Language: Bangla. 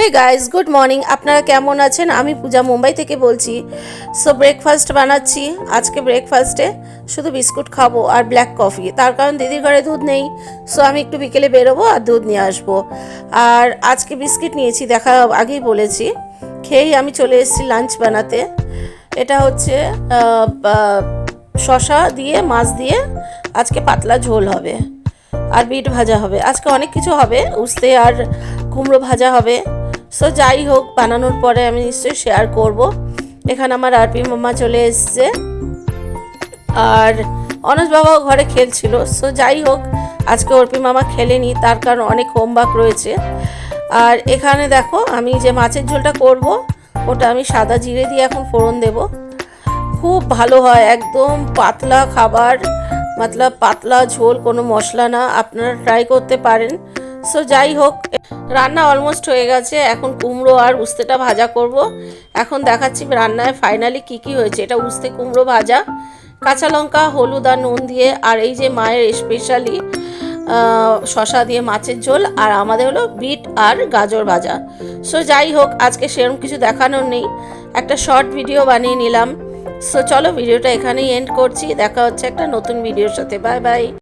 হে গাইস গুড মর্নিং আপনারা কেমন আছেন? আমি পূজা মুম্বাই থেকে বলছি। সো ব্রেকফাস্ট বানাচ্ছি। আজকে ব্রেকফাস্টে শুধু বিস্কুট খাব আর ব্ল্যাক কফি তার কারণ দিদির ঘরে দুধ নেই। সো আমি একটু বিকেলে বেরোবো আর দুধ নিয়ে আসব। আর আজকে বিস্কিট নিয়েছি, দেখা আগেই বলেছি। খেয়েই আমি চলে এসেছি লাঞ্চ বানাতে। এটা হচ্ছে শশা দিয়ে, মাছ দিয়ে আজকে পাতলা ঝোল হবে। আর বিট ভাজা হবে। আজকে অনেক কিছু হবে। উস্তে আর কুমড়ো ভাজা হবে। সো যাই হোক, বানানোর পরে আমি নিশ্চয়ই শেয়ার করব। এখানে আমার আরপি মামা চলে এসছে। আর অনস বাবাও ঘরে খেলছিল। সো যাই হোক, আজকে অর্পি মামা খেলেনি, তার কারণ অনেক হোমওয়ার্ক রয়েছে। আর এখানে দেখো, আমি যে মাছের ঝোলটা করব, ওটা আমি সাদা জিরে দিয়ে এখন ফোড়ন দেবো। খুব ভালো হয়, একদম পাতলা খাবার, মতলব পাতলা ঝোল, কোনো মশলা না, আপনারা ট্রাই করতে পারেন। সো যাই হোক, রান্না অলমোস্ট হয়ে গেছে। এখন কুমড়ো আর উস্তেটা ভাজা করব। এখন দেখাচ্ছি রান্নায় ফাইনালি কি কি হয়েছে। এটা উস্তে কুমড়ো ভাজা, কাঁচা লঙ্কা, হলুদ আর নুন দিয়ে, আর এই যে মায়ের স্পেশালি শশা দিয়ে মাছের ঝোল, আর আমাদের হলো বিট আর গাজর ভাজা। সো যাই হোক, আজকে সেরকম কিছু দেখানোর নেই। একটা শর্ট ভিডিও বানিয়ে নিলাম। সো চলো ভিডিওটা এখানেই এন্ড করছি। দেখা হচ্ছে একটা নতুন ভিডিওর সাথে। Bye bye